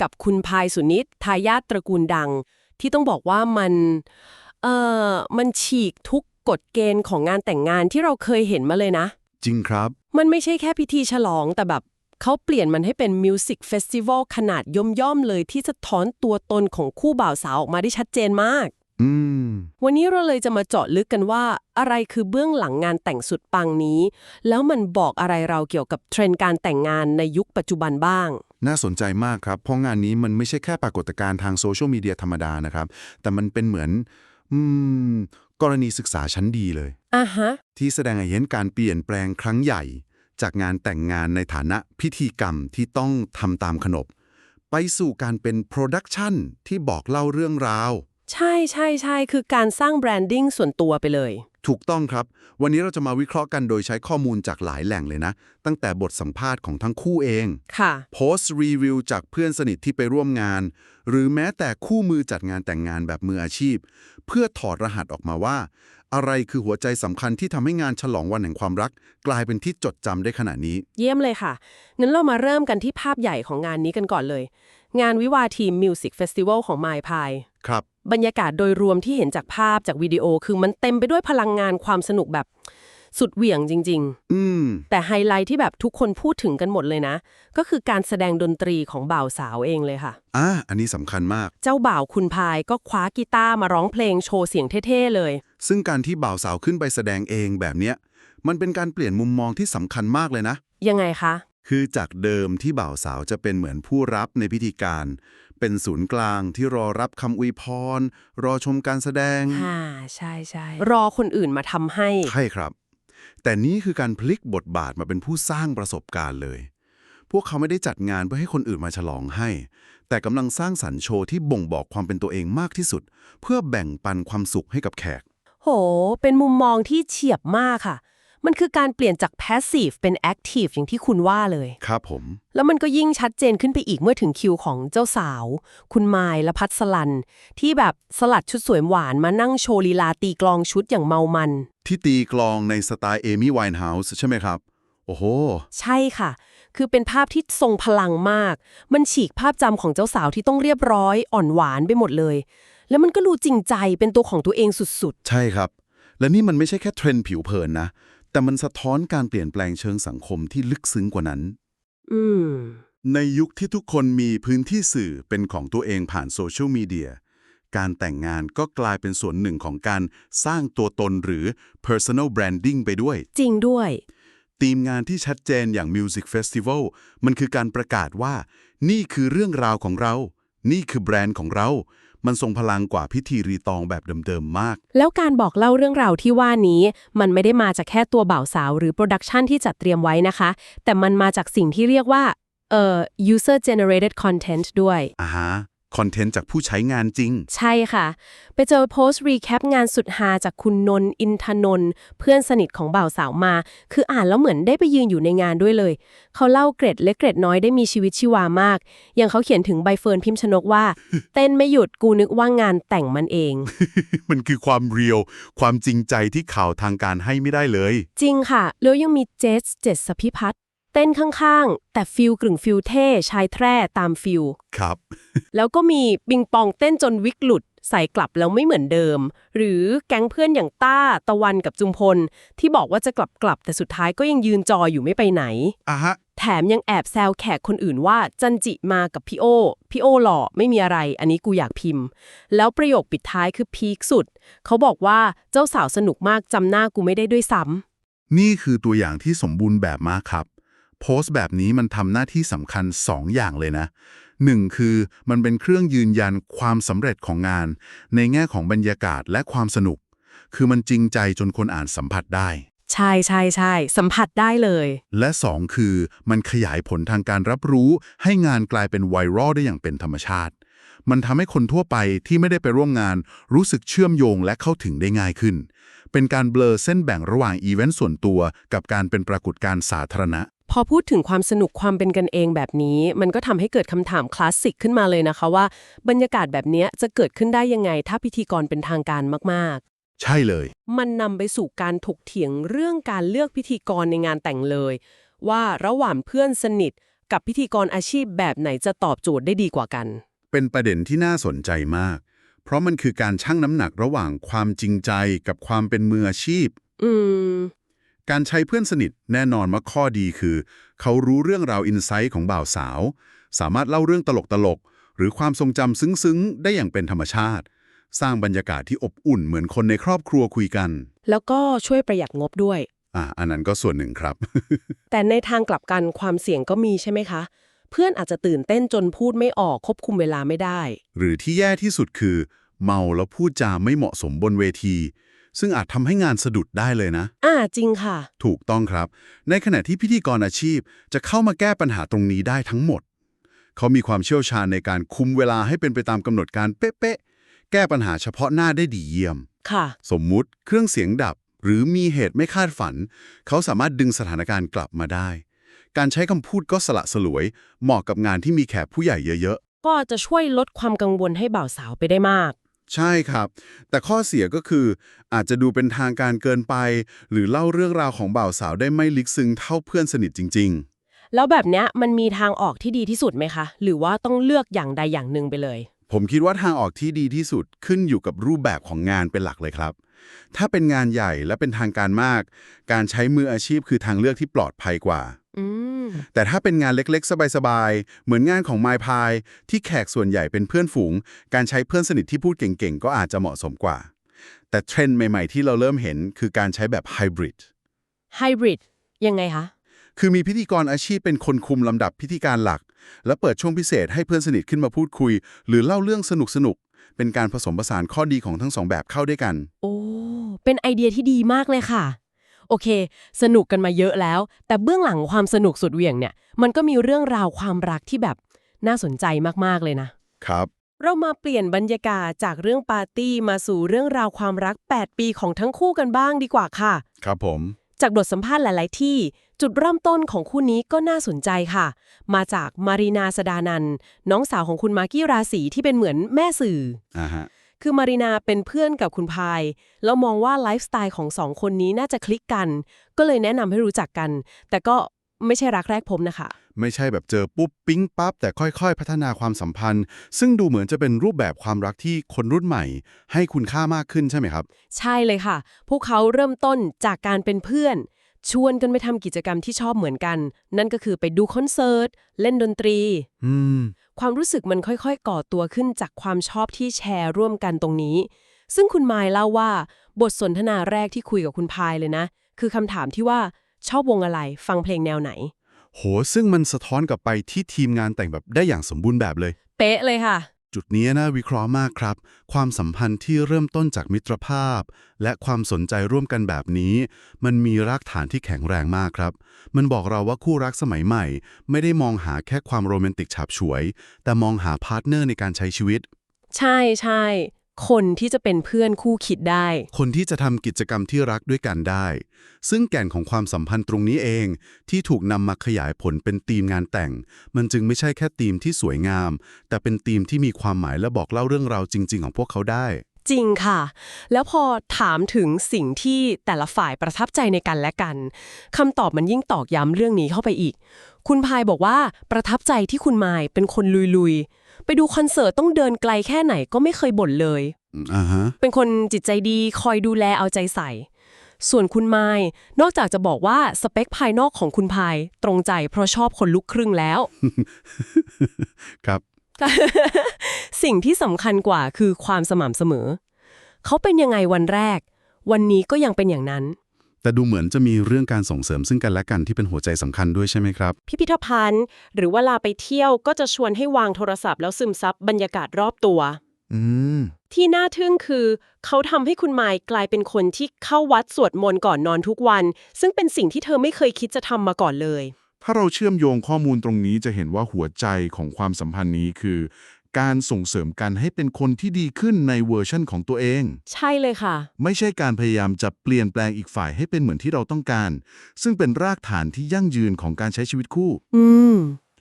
กับคุณพายสุนิตทายาทตระกูลดัง ที่ต้องบอกว่ามันเอ่อมันฉีกทุกกฎเกณฑ์ของงานแต่งงานที่เราเคยเห็นมาเลยนะ จริงครับ มันไม่ใช่แค่พิธีฉลองแต่แบบเขาเปลี่ยนมันให้เป็นมิวสิกเฟสติวัลขนาดย่อมๆเลยที่สะท้อนตัวตนของคู่บ่าวสาวออกมาได้ชัดเจนมากอืมวันนี้เราเลยจะมาเจาะลึกกันว่า อะไรคือเบื้องหลังงานแต่งสุดปังนี้ แล้วมันบอกอะไรเราเกี่ยวกับเทรนด์การแต่งงานในยุคปัจจุบันบ้าง น่าสนใจมากครับ เพราะงานนี้มันไม่ใช่แค่ปรากฏการณ์ทางโซเชียลมีเดียธรรมดานะครับ แต่มันเป็นเหมือนอืมกรณีศึกษาชั้นดีเลยอะฮะ ที่แสดงให้เห็นการเปลี่ยนแปลงครั้งใหญ่ จากงานแต่งงานในฐานะพิธีกรรมที่ต้องทำตามขนบ ไปสู่การเป็นโปรดักชันที่บอกเล่าเรื่องราว ใช่ใช่ใช่คือการสร้างแบรนดิ้งส่วนตัวไปเลย ถูกต้องครับ วันนี้เราจะมาวิเคราะห์กันโดยใช้ข้อมูลจากหลายแหล่งเลยนะ ตั้งแต่บทสัมภาษณ์ของทั้งคู่เองค่ะโพสต์รีวิวจากเพื่อนสนิทที่ไปร่วมงาน หรือแม้แต่คู่มือจัดงานแต่งงานแบบมืออาชีพ เพื่อถอดรหัสออกมาว่า อะไรคือหัวใจสำคัญที่ทำให้งานฉลองวันแห่งความรัก กลายเป็นที่จดจำได้ขนาดนี้ เยี่ยมเลยค่ะงั้นเรามาเริ่มกันที่ภาพใหญ่ของงานนี้กันก่อนเลย งานวิวาทีมมิวสิกเฟสติวัลของ My Pie ครับบรรยากาศโดยรวมที่เห็นจากภาพจากวิดีโอคือมันเต็มไปด้วยพลังงานความสนุกแบบสุดเหวี่ยงจริงอืมๆแต่ไฮไลท์ที่แบบทุกคนพูดถึงกันหมดเลยนะ ก็คือการแสดงดนตรีของบ่าวสาวเองเลยค่ะ อะอันนี้สำคัญมาก เจ้าบ่าวคุณพายก็คว้ากีตาร์มาร้องเพลงโชว์เสียงเท่ๆเลย ซึ่งการที่บ่าวสาวขึ้นไปแสดงเองแบบเนี้ย มันเป็นการเปลี่ยนมุมมองที่สำคัญมากเลยนะ ยังไงคะ คือจากเดิมที่บ่าวสาวจะเป็นเหมือนผู้รับในพิธีการ เป็นศูนย์กลางที่รอรับคำอวยพร รอชมการแสดง อ่าใช่ใช่รอคนอื่นมาทำให้ ใช่ครับ แต่นี่คือการพลิกบทบาทมาเป็นผู้สร้างประสบการณ์เลย พวกเขาไม่ได้จัดงานเพื่อให้คนอื่นมาฉลองให้ แต่กำลังสร้างสรรค์โชว์ที่บ่งบอกความเป็นตัวเองมากที่สุด เพื่อแบ่งปันความสุขให้กับแขก โห เป็นมุมมองที่เฉียบมากค่ะ มันคือการเปลี่ยนจาก passive เป็น active อย่างที่คุณว่าเลย ครับผม แล้วมันก็ยิ่งชัดเจนขึ้นไปอีกเมื่อถึงคิวของเจ้าสาว คุณไมล์และพัดสลัน ที่แบบสลัดชุดสวยหวานมานั่งโชว์ลีลาตีกลองชุดอย่างเมามัน ที่ตีกลองในสไตล์เอมี่ไวน์เฮาส์ใช่ไหมครับ โอ้โห ใช่ค่ะ คือเป็นภาพที่ทรงพลังมาก มันฉีกภาพจำของเจ้าสาวที่ต้องเรียบร้อยอ่อนหวานไปหมดเลย แล้วมันก็ดูจริงใจเป็นตัวของตัวเองสุดใช่ครับ และนี่มันไม่ใช่แค่เทรนด์ผิวเผินนะ แต่มันสะท้อนการเปลี่ยนแปลงเชิงสังคมที่ลึกซึ้งกว่านั้นๆอืม ในยุคที่ทุกคนมีพื้นที่สื่อเป็นของตัวเองผ่านโซเชียลมีเดีย การแต่งงานก็กลายเป็นส่วนหนึ่งของการสร้างตัวตนหรือ personal branding ไปด้วย จริงด้วย ทีมงานที่ชัดเจนอย่าง Music Festival มันคือการประกาศว่า นี่คือเรื่องราวของเรา นี่คือแบรนด์ของเรา มันทรงพลังกว่าพิธีรีตองแบบเดิมๆมาก แล้วการบอกเล่าเรื่องราวที่ว่านี้ มันไม่ได้มาจากแค่ตัวบ่าวสาวหรือโปรดักชันที่จัดเตรียมไว้นะคะ แต่มันมาจากสิ่งที่เรียกว่าเอ่อ user generated content ด้วย อ่าฮะ คอนเทนต์จากผู้ใช้งานจริง ใช่ค่ะ ไปเจอโพสต์รีแคปงานสุดฮาจากคุณนนท์อินทนนท์เพื่อนสนิทของบ่าวสาวมา คืออ่านแล้วเหมือนได้ไปยืนอยู่ในงานด้วยเลย เขาเล่าเกร็ดเล็กเกร็ดน้อยได้มีชีวิตชีวามาก อย่างเขาเขียนถึงใบเฟิร์นพิมพ์ชนกว่า เต้นไม่หยุดกูนึกว่างานแต่งมันเอง มันคือความเรียว ความจริงใจที่ข่าวทางการให้ไม่ได้เลย จริงค่ะ แล้วยังมีเจสเจษสพิพัฒน์ เต้นข้างๆ แต่ฟิลกึ่งฟิลเท่ชายแทร่ตามฟิลครับ แล้วก็มีปิงปองเต้นจนวิกหลุด ใส่กลับแล้วไม่เหมือนเดิม หรือแก๊งเพื่อนอย่างต้าตะวันกับจุมพล ที่บอกว่าจะกลับกลับแต่สุดท้ายก็ยังยืนจออยู่ไม่ไปไหนอะฮะแถมยังแอบแซวแขกคนอื่นว่าจันจิมากับพี่โอ พี่โอหล่อไม่มีอะไร อันนี้กูอยากพิมพ์ แล้วประโยคปิดท้ายคือพีคสุด เขาบอกว่าเจ้าสาวสนุกมากจำหน้ากูไม่ได้ด้วยซ้ำนี่คือตัวอย่างที่สมบูรณ์แบบมากครับ โพสต์แบบนี้มันทำหน้าที่สำคัญ 2 อย่างเลยนะ 1. คือมันเป็นเครื่องยืนยันความสำเร็จของงาน ในแง่ของบรรยากาศและความสนุก คือมันจริงใจจนคนอ่านสัมผัสได้ ใช่ใช่ใช่สัมผัสได้เลย และ 2 คือมันขยายผลทางการรับรู้ ให้งานกลายเป็นไวรัลได้อย่างเป็นธรรมชาติ มันทำให้คนทั่วไปที่ไม่ได้ไปร่วมงาน รู้สึกเชื่อมโยงและเข้าถึงได้ง่ายขึ้น เป็นการเบลอเส้นแบ่งระหว่างอีเวนต์ส่วนตัว กับการเป็นปรากฏการณ์สาธารณะ พอพูดถึงความสนุกความเป็นกันเองแบบนี้ มันก็ทำให้เกิดคำถามคลาสสิกขึ้นมาเลยนะคะว่า บรรยากาศแบบเนี้ยจะเกิดขึ้นได้ยังไง ถ้าพิธีกรเป็นทางการมากใช่เลยๆมันนำไปสู่การถกเถียงเรื่องการเลือกพิธีกรในงานแต่งเลย ว่าระหว่างเพื่อนสนิทกับพิธีกรอาชีพแบบไหนจะตอบโจทย์ได้ดีกว่ากัน เป็นประเด็นที่น่าสนใจมาก เพราะมันคือการชั่งน้ำหนักระหว่างความจริงใจกับความเป็นมืออาชีพ อืม การใช้เพื่อนสนิทแน่นอนว่าข้อดีคือ เขารู้เรื่องราวอินไซต์ของบ่าวสาว สามารถเล่าเรื่องตลกๆหรือความทรงจำซึ้งๆ ได้อย่างเป็นธรรมชาติ สร้างบรรยากาศที่อบอุ่นเหมือนคนในครอบครัวคุยกัน แล้วก็ช่วยประหยัดงบด้วย อะอันนั้นก็ส่วนหนึ่งครับ แต่ในทางกลับกันความเสี่ยงก็มีใช่ไหมคะ เพื่อนอาจจะตื่นเต้นจนพูดไม่ออกควบคุมเวลาไม่ได้ หรือที่แย่ที่สุดคือ เมาแล้วพูดจาไม่เหมาะสมบนเวที ซึ่งอาจทำให้งานสะดุดได้เลยนะ อ่าจริงค่ะ ถูกต้องครับ ในขณะที่พิธีกรอาชีพจะเข้ามาแก้ปัญหาตรงนี้ได้ทั้งหมด เขามีความเชี่ยวชาญในการคุมเวลาให้เป็นไปตามกำหนดการเป๊ะๆ แก้ปัญหาเฉพาะหน้าได้ดีเยี่ยม ค่ะ สมมุติเครื่องเสียงดับ หรือมีเหตุไม่คาดฝัน เขาสามารถดึงสถานการณ์กลับมาได้ การใช้คำพูดก็สละสลวย เหมาะกับงานที่มีแขกผู้ใหญ่เยอะก็จะช่วยลดความกังวลให้บ่าวสาวไปได้มาก ๆ ใช่ครับ แต่ข้อเสียก็คือ อาจจะดูเป็นทางการเกินไป หรือเล่าเรื่องราวของบ่าวสาวได้ไม่ลึกซึ้งเท่าเพื่อนสนิทจริง ๆ แล้วแบบเนี้ยมันมีทางออกที่ดีที่สุดไหมคะ หรือว่าต้องเลือกอย่างใดอย่างหนึ่งไปเลย ผมคิดว่าทางออกที่ดีที่สุดขึ้นอยู่กับรูปแบบของงานเป็นหลักเลยครับ ถ้าเป็นงานใหญ่และเป็นทางการมาก การใช้มืออาชีพคือทางเลือกที่ปลอดภัยกว่าอืม แต่ถ้าเป็นงานเล็กๆ สบายๆ เหมือนงานของ My Pie ที่แขกส่วนใหญ่เป็นเพื่อนฝูง การใช้เพื่อนสนิทที่พูดเก่งๆ ก็อาจจะเหมาะสมกว่า แต่เทรนด์ใหม่ๆ ที่เราเริ่มเห็นคือการใช้แบบไฮบริดไฮบริดยังไงคะคือมีพิธีกรอาชีพเป็นคนคุมลำดับพิธีการหลัก และเปิดช่วงพิเศษให้เพื่อนสนิทขึ้นมาพูดคุย หรือเล่าเรื่องสนุกๆเป็นการผสมผสานข้อดีของทั้งสองแบบเข้าด้วยกัน โอ้ เป็นไอเดียที่ดีมากเลยค่ะ โอเค สนุกกันมาเยอะแล้ว แต่เบื้องหลังความสนุกสุดเหวี่ยงเนี่ย มันก็มีเรื่องราวความรักที่แบบน่าสนใจมากๆเลยนะ ครับ เรามาเปลี่ยนบรรยากาศจากเรื่องปาร์ตี้มาสู่เรื่องราวความรัก 8 ปีของทั้งคู่กันบ้างดีกว่าค่ะ ครับผม จากบทสัมภาษณ์หลาย ๆ ที่ จุดเริ่มต้นของคู่นี้ก็น่าสนใจค่ะ มาจากมารีนาสดานันท์น้องสาวของคุณมากกี้ราศีที่เป็นเหมือนแม่สื่ออ่าฮะ คือมารีนาเป็นเพื่อนกับคุณพายแล้วมองว่าไลฟ์สไตล์ของสองคนนี้น่าจะคลิกกัน ก็เลยแนะนำให้รู้จักกัน แต่ก็ไม่ใช่รักแรกพบนะคะ ไม่ใช่แบบเจอปุ๊บปิ๊งปั๊บ แต่ค่อยๆ พัฒนาความสัมพันธ์ ซึ่งดูเหมือนจะเป็นรูปแบบความรักที่คนรุ่นใหม่ ให้คุณค่ามากขึ้นใช่ไหมครับ ใช่เลยค่ะ พวกเขาเริ่มต้นจากการเป็นเพื่อน ชวนกันไปทำกิจกรรมที่ชอบเหมือนกัน นั่นก็คือไปดูคอนเสิร์ต เล่นดนตรี อืม ความรู้สึกมันค่อยๆ ก่อตัวขึ้นจากความชอบที่แชร์ร่วมกันตรงนี้ ซึ่งคุณมายเล่าว่า บทสนทนาแรกที่คุยกับคุณพายเลยนะ คือคำถามที่ว่าชอบวงอะไรฟังเพลงแนวไหน โห ซึ่งมันสะท้อนกลับไปที่ทีมงานแต่งแบบได้อย่างสมบูรณ์แบบเลย เป๊ะเลยค่ะ จุดนี้น่าวิเคราะห์มากครับ ความสัมพันธ์ที่เริ่มต้นจากมิตรภาพ และความสนใจร่วมกันแบบนี้ มันมีรากฐานที่แข็งแรงมากครับ มันบอกเราว่าคู่รักสมัยใหม่ ไม่ได้มองหาแค่ความโรแมนติกฉาบฉวย แต่มองหาพาร์ทเนอร์ในการใช้ชีวิต ใช่ใช่ คนที่จะเป็นเพื่อนคู่คิดได้ คนที่จะทำกิจกรรมที่รักด้วยกันได้ ซึ่งแก่นของความสัมพันธ์ตรงนี้เอง ที่ถูกนำมาขยายผลเป็นธีมงานแต่ง มันจึงไม่ใช่แค่ธีมที่สวยงาม แต่เป็นธีมที่มีความหมายและบอกเล่าเรื่องราวจริง ๆ ของพวกเขาได้ จริงค่ะ แล้วพอถามถึงสิ่งที่แต่ละฝ่ายประทับใจในกันและกันคำตอบมันยิ่งตอกย้ำเรื่องนี้เข้าไปอีก คุณพายบอกว่าประทับใจที่คุณมายเป็นคนลุยๆ ไปดูคอนเสิร์ตต้องเดินไกลแค่ไหนก็ไม่เคยบ่นเลย อ่าฮะ เป็นคนจิตใจดีคอยดูแลเอาใจใส่ ส่วนคุณไม้นอกจากจะบอกว่าสเปคภายนอกของคุณพายตรงใจเพราะชอบคนลุกครึ่งแล้ว ครับ สิ่งที่สำคัญกว่าคือความสม่ำเสมอ เขาเป็นยังไงวันแรก วันนี้ก็ยังเป็นอย่างนั้น แต่ดูเหมือนจะมีเรื่องการส่งเสริมซึ่งกันและกันที่เป็นหัวใจสำคัญด้วยใช่ไหมครับ พิพิธภัณฑ์ หรือเวลาไปเที่ยวก็จะชวนให้วางโทรศัพท์แล้วซึมซับบรรยากาศรอบตัว อืม ที่น่าทึ่งคือ เขาทำให้คุณไมค์กลายเป็นคนที่เข้าวัดสวดมนต์ก่อนนอนทุกวัน ซึ่งเป็นสิ่งที่เธอไม่เคยคิดจะทำมาก่อนเลย ถ้าเราเชื่อมโยงข้อมูลตรงนี้จะเห็นว่าหัวใจของความสัมพันธ์นี้คือ การส่งเสริมกันให้เป็นคนที่ดีขึ้นในเวอร์ชั่นของตัวเอง ใช่เลยค่ะ ไม่ใช่การพยายามจะเปลี่ยนแปลงอีกฝ่ายให้เป็นเหมือนที่เราต้องการ ซึ่งเป็นรากฐานที่ยั่งยืนของการใช้ชีวิตคู่ อืม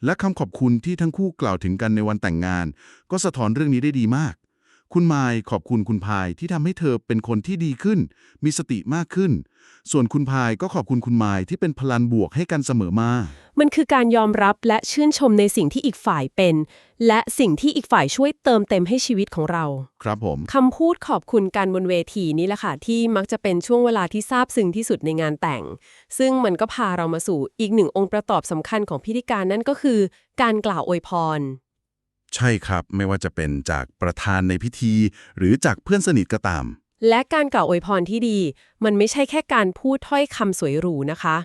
และคำขอบคุณที่ทั้งคู่กล่าวถึงกันในวันแต่งงาน ก็สะท้อนเรื่องนี้ได้ดีมาก คุณไมายขอบคุณคุณพายที่ทำให้เธอเป็นคนที่ดีขึ้น มีสติมากขึ้น ส่วนคุณพายก็ขอบคุณคุณไมายที่เป็นพลังบวกให้กันเสมอมา มันคือการยอมรับและชื่นชมในสิ่งที่อีกฝ่ายเป็น และสิ่งที่อีกฝ่ายช่วยเติมเต็มให้ชีวิตของเรา ครับผม คำพูดขอบคุณกันบนเวทีนี่แหละค่ะ ที่มักจะเป็นช่วงเวลาที่ซาบซึ้งที่สุดในงานแต่ง ซึ่งมันก็พาเรามาสู่อีกหนึ่งองค์ประกอบสำคัญของพิธีการนั่นก็คือ การกล่าวอวยพร ใช่ครับไม่ว่าจะเป็นจากประธานในพิธี หรือจากเพื่อนสนิทก็ตาม และการกล่าวอวยพรที่ดี มันไม่ใช่แค่การพูดถ้อยคำสวยหรูนะคะ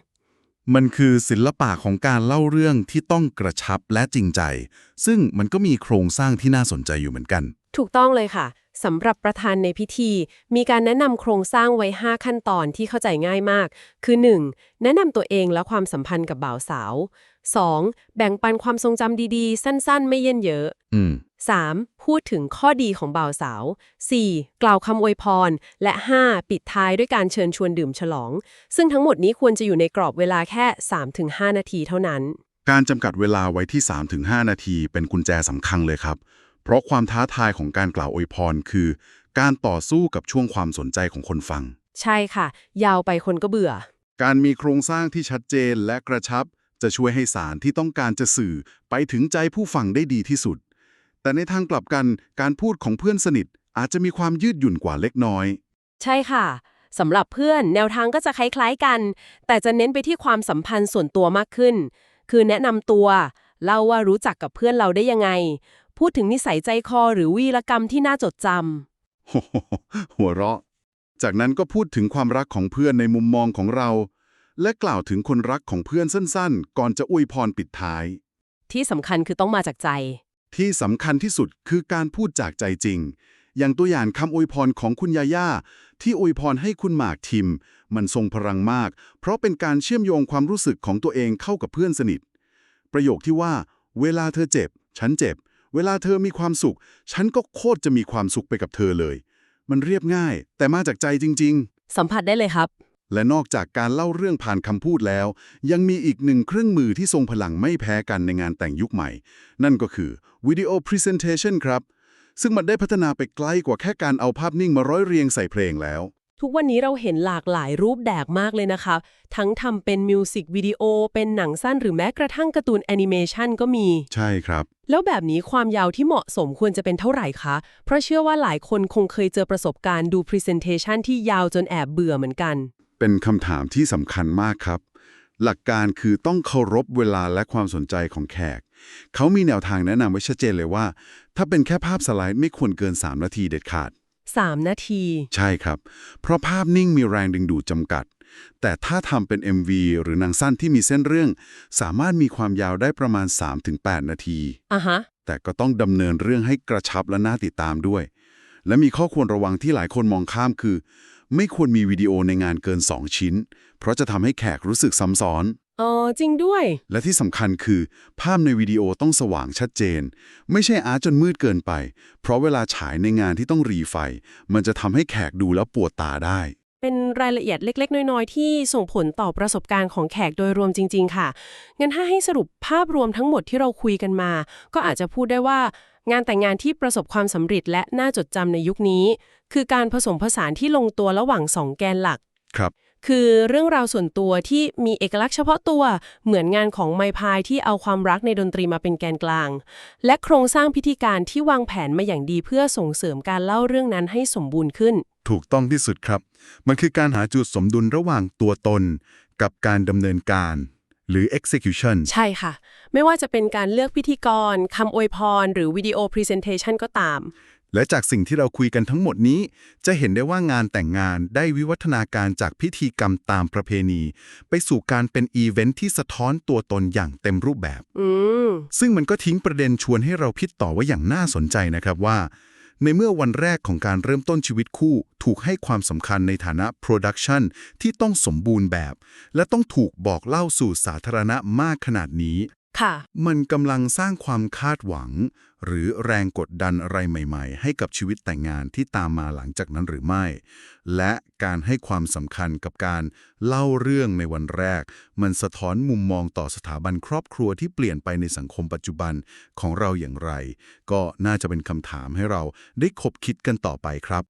มันคือศิลปะของการเล่าเรื่องที่ต้องกระชับและจริงใจ ซึ่งมันก็มีโครงสร้างที่น่าสนใจอยู่เหมือนกัน ถูกต้องเลยค่ะสำหรับประธานในพิธี มีการแนะนำโครงสร้างไว้ 5 ขั้นตอนที่เข้าใจง่ายมาก คือ 1. แนะนำตัวเองและความสัมพันธ์กับบ่าวสาว 2. แบ่งปันความทรงจำดีๆ สั้นๆ ไม่เยินเยอะอืม 3. พูดถึงข้อดีของบ่าวสาว 4. กล่าวคำอวยพร และ 5. ปิดท้ายด้วยการเชิญชวนดื่มฉลอง ซึ่งทั้งหมดนี้ควรจะอยู่ในกรอบเวลาแค่ 3-5 นาทีเท่านั้น การจำกัดเวลาไว้ที่ 3-5 นาที เป็นกุญแจสำคัญเลยครับ เพราะความท้าทายของการกล่าวอวยพรคือ การต่อสู้กับช่วงความสนใจของคนฟัง ใช่ค่ะ ยาวไปคนก็เบื่อ การมีโครงสร้างที่ชัดเจนและกระชับ จะช่วยให้สารที่ต้องการจะสื่อไปถึงใจผู้ฟังได้ดีที่สุด แต่ในทางกลับกันการพูดของเพื่อนสนิท อาจจะมีความยืดหยุ่นกว่าเล็กน้อย ใช่ค่ะสำหรับเพื่อนแนวทางก็จะคล้ายๆกัน แต่จะเน้นไปที่ความสัมพันธ์ส่วนตัวมากขึ้น คือแนะนำตัว เล่าว่ารู้จักกับเพื่อนเราได้ยังไง พูดถึงนิสัยใจคอหรือวีรกรรมที่น่าจดจโอ้โหหัวเราะ จากนั้นก็พูดถึงความรักของเพื่อนในมุมมองของเรา และกล่าวถึงคนรักของเพื่อนสั้นๆ ก่อนจะอวยพรปิดท้ายำที่สำคัญคือต้องมาจากใจ ที่สำคัญที่สุดคือการพูดจากใจจริง อย่างตัวอย่างคำอวยพรของคุณยาย่าที่อวยพรให้คุณหมากทิม มันทรงพลังมาก เพราะเป็นการเชื่อมโยงความรู้สึกของตัวเองเข้ากับเพื่อนสนิท ประโยคที่ว่า เวลาเธอเจ็บ ฉันเจ็บ เวลาเธอมีความสุข ฉันก็โคตรจะมีความสุขไปกับเธอเลย มันเรียบง่าย แต่มาจากใจจริงๆสัมผัสได้เลยครับและนอกจากการเล่าเรื่องผ่านคำพูดแล้ว ยังมีอีกหนึ่งเครื่องมือที่ทรงพลังไม่แพ้กันในงานแต่งยุคใหม่ นั่นก็คือวิดีโอ Presentation ครับ ซึ่งมันได้พัฒนาไปไกลกว่าแค่การเอาภาพนิ่งมาร้อยเรียงใส่เพลงแล้ว ทุกวันนี้เราเห็นหลากหลายรูปแบบมากเลยนะคะ ทั้งทำเป็นมิวสิกวิดีโอ เป็นหนังสั้นหรือแม้กระทั่งการ์ตูนแอนิเมชันก็มี ใช่ครับ แล้วแบบนี้ความยาวที่เหมาะสมควรจะเป็นเท่าไหร่คะ เพราะเชื่อว่าหลายคนคงเคยเจอประสบการณ์ดู Presentation ที่ยาวจนแอบเบื่อเหมือนกัน เป็นคำถามที่สำคัญมากครับ หลักการคือต้องเคารพเวลาและความสนใจของแขก เขามีแนวทางแนะนำไว้ชัดเจนเลยว่า ถ้าเป็นแค่ภาพสไลด์ไม่ควรเกิน 3 นาทีเด็ดขาด 3 นาที ใช่ครับ เพราะภาพนิ่งมีแรงดึงดูดจำกัด แต่ถ้าทำเป็น MV หรือหนังสั้นที่มีเส้นเรื่อง สามารถมีความยาวได้ประมาณ 3-8 นาทีอะฮะ แต่ก็ต้องดำเนินเรื่องให้กระชับและน่าติดตามด้วย และมีข้อควรระวังที่หลายคนมองข้ามคือ ไม่ควรมีวิดีโอในงานเกิน 2 ชิ้น เพราะจะทำให้แขกรู้สึกซ้ำซ้อน อ๋อจริงด้วย และที่สำคัญคือ ภาพในวิดีโอต้องสว่างชัดเจน ไม่ใช่อาร์ตจนมืดเกินไป เพราะเวลาฉายในงานที่ต้องรีไฟ มันจะทำให้แขกดูแล้วปวดตาได้ เป็นรายละเอียดเล็ก ๆ น้อย ๆ ที่ส่งผลต่อประสบการณ์ของแขกโดยรวมจริง ๆ ค่ะ งั้นถ้าให้สรุปภาพรวมทั้งหมดที่เราคุยกันมา ก็อาจจะพูดได้ว่า งานแต่งงานที่ประสบความสำเร็จและน่าจดจำในยุคนี้ คือการผสมผสานที่ลงตัวระหว่างสองแกนหลัก ครับ คือเรื่องราวส่วนตัวที่มีเอกลักษณ์เฉพาะตัวเหมือนงานของไมพายที่เอาความรักในดนตรีมาเป็นแกนกลาง และโครงสร้างพิธีการที่วางแผนมาอย่างดีเพื่อส่งเสริมการเล่าเรื่องนั้นให้สมบูรณ์ขึ้น ถูกต้องที่สุดครับ มันคือการหาจุดสมดุลระหว่างตัวตน กับการดำเนินการหรือ execution ใช่ค่ะ ไม่ว่าจะเป็นการเลือกพิธีกร คำอวยพร หรือวิดีโอพรีเซนเทชันก็ตาม และจากสิ่งที่เราคุยกันทั้งหมดนี้ จะเห็นได้ว่างานแต่งงานได้วิวัฒนาการจากพิธีกรรมตามประเพณี ไปสู่การเป็นอีเวนท์ที่สะท้อนตัวตนอย่างเต็มรูปแบบซึ่งมันก็ทิ้งประเด็นชวนให้เราคิดต่อว่าอย่างน่าสนใจนะครับว่า ในเมื่อวันแรกของการเริ่มต้นชีวิตคู่ถูกให้ความสำคัญในฐานะโปรดักชันที่ต้องสมบูรณ์แบบ และต้องถูกบอกเล่าสู่สาธารณะมากขนาดนี้ ค่ะ มันกำลังสร้างความคาดหวัง หรือแรงกดดันอะไรใหม่ ๆ ให้กับชีวิตแต่งงานที่ตามมาหลังจากนั้นหรือไม่ และการให้ความสำคัญกับการเล่าเรื่องในวันแรก มันสะท้อนมุมมองต่อสถาบันครอบครัวที่เปลี่ยนไปในสังคมปัจจุบันของเราอย่างไร ก็น่าจะเป็นคำถามให้เราได้คบคิดกันต่อไปครับ